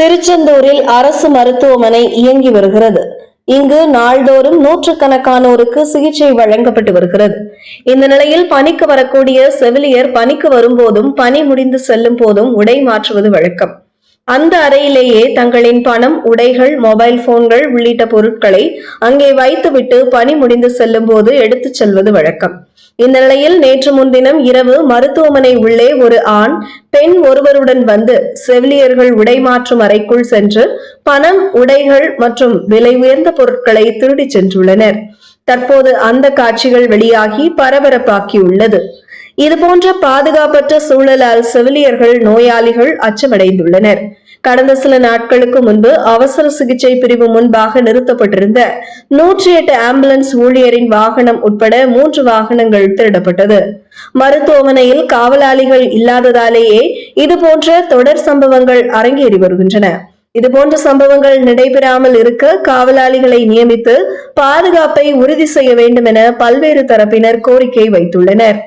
திருச்செந்தூரில் அரசு மருத்துவமனை இயங்கி வருகிறது. இங்கு நாள்தோறும் நூற்றுக்கணக்கானோருக்கு சிகிச்சை வழங்கப்பட்டு வருகிறது. இந்த நிலையில் பணிக்கு வரக்கூடிய செவிலியர் பணிக்கு வரும்போதும் பணி முடிந்து செல்லும் போதும் உடை மாற்றுவது வழக்கம். அந்த அறையிலேயே தங்களின் பணம் உடைகள் மொபைல் போன்கள் உள்ளிட்ட பொருட்களை அங்கே வைத்துவிட்டு பணி முடிந்து செல்லும் போது எடுத்துச் செல்வது வழக்கம். இந்த நிலையில் நேற்று முன்தினம் இரவு மருத்துவமனை உள்ளே ஒரு ஆண் பெண் ஒருவருடன் வந்து செவிலியர்கள் உடை மாற்றும் அறைக்குள் சென்று பணம் உடைகள் மற்றும் விலை உயர்ந்த பொருட்களை திருடிச் சென்றுள்ளனர். தற்போது அந்த காட்சிகள் வெளியாகி பரபரப்பாக்கியுள்ளது இதுபோன்ற பாதுகாப்பற்ற சூழலால் செவிலியர்கள் நோயாளிகள் அச்சமடைந்துள்ளனர். கடந்த சில நாட்களுக்கு முன்பு அவசர சிகிச்சை பிரிவு முன்பாக நிறுத்தப்பட்டிருந்த நூற்றி எட்டு ஆம்புலன்ஸ் ஊழியரின் வாகனம் உட்பட மூன்று வாகனங்கள் திருடப்பட்டது. மருத்துவமனையில் காவலாளிகள் இல்லாததாலேயே இதுபோன்ற தொடர் சம்பவங்கள் அரங்கேறி வருகின்றன. இதுபோன்ற சம்பவங்கள் நடைபெறாமல் இருக்க காவலாளிகளை நியமித்து பாதுகாப்பை உறுதி செய்ய வேண்டும் என பல்வேறு தரப்பினர் கோரிக்கை வைத்துள்ளனர்.